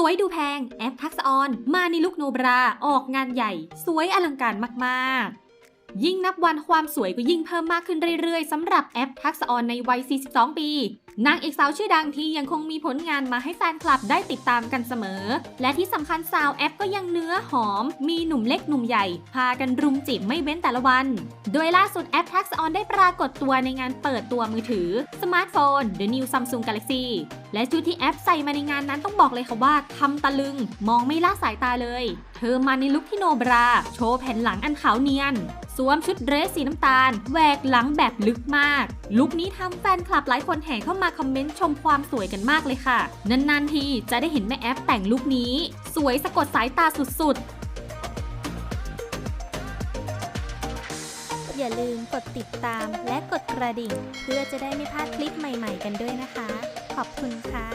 สวยดูแพง แอปทักษออนมาในลุคโนบราออกงานใหญ่ สวยอลังการมากๆ ยิ่งนับวันความสวยก็ยิ่งเพิ่มมากขึ้นเรื่อยๆสำหรับแอปทักษออนในวัย 42 ปี นางเอกสาวชื่อดังที่ยังคงมีผลงานมาให้แฟนคลับได้ติดตามกันเสมอ และที่สำคัญสาวแอปก็ยังเนื้อหอม มีหนุ่มเล็กหนุ่มใหญ่ พากันรุมจีบไม่เว้นแต่ละวัน โดยล่าสุดแอปทักษะออนได้ปรากฏตัวในงานเปิดตัวมือถือสมาร์ทโฟน The New Samsung Galaxy และชุดที่แอปใส่มาในงานนั้นต้องบอกเลยค่ะว่าทำตะลึง มองไม่ละสายตาเลย เธอมาในลุคที่โนบรา โชว์แผ่นหลังอันขาวเนียนสวมชุดเดรสสีน้ำตาลแหวกหลังแบบลึกมาก ลุคนี้ทำแฟนคลับหลายคนแห่เข้ามาคอมเมนต์ชมความสวยกันมากเลยค่ะ นานๆทีจะได้เห็นแม่แอปแต่งลุคนี้ สวยสะกดสายตาสุดๆอย่าลืมกดติดตามและกดกระดิ่ง เพื่อจะได้ไม่พลาดคลิปใหม่ๆกันด้วยนะคะ ขอบคุณค่ะ